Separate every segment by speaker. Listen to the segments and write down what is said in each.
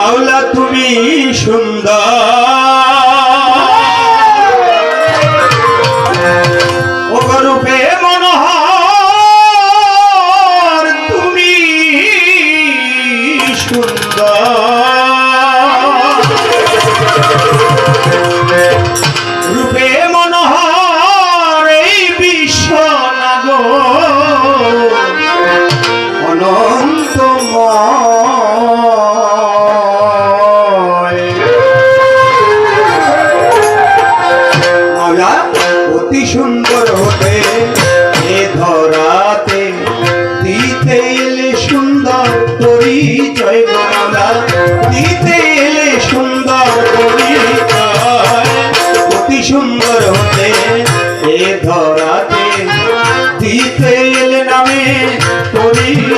Speaker 1: মাওলা তুমি সুন্দর।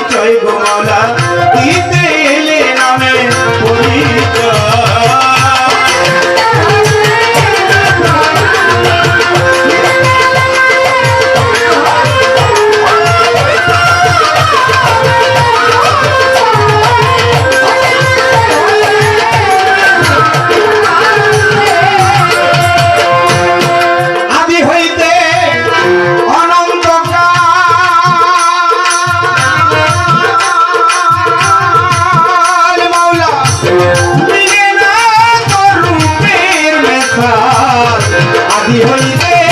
Speaker 1: পরিচয় গো 你喝一杯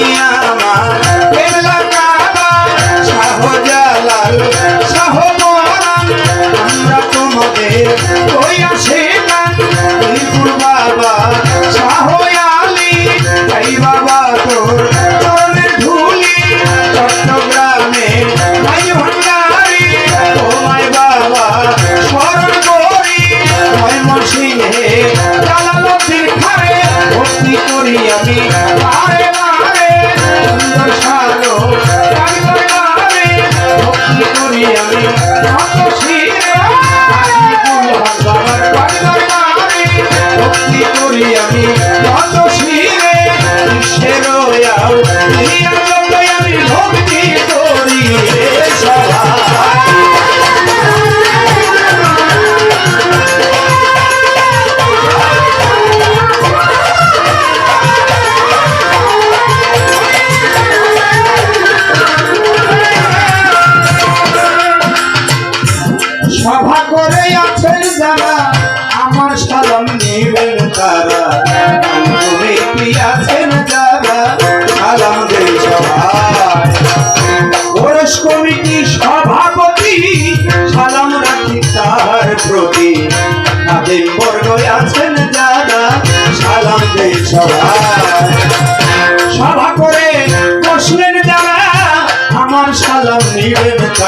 Speaker 1: দুনিয়া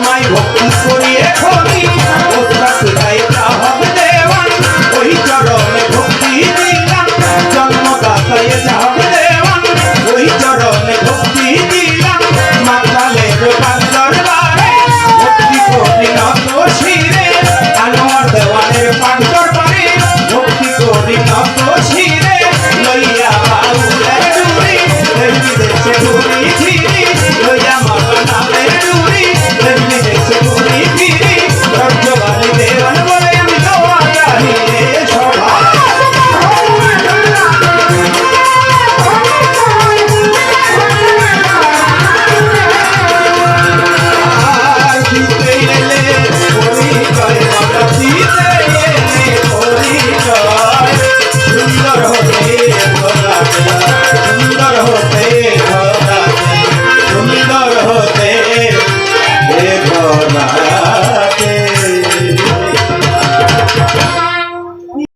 Speaker 1: my walking story.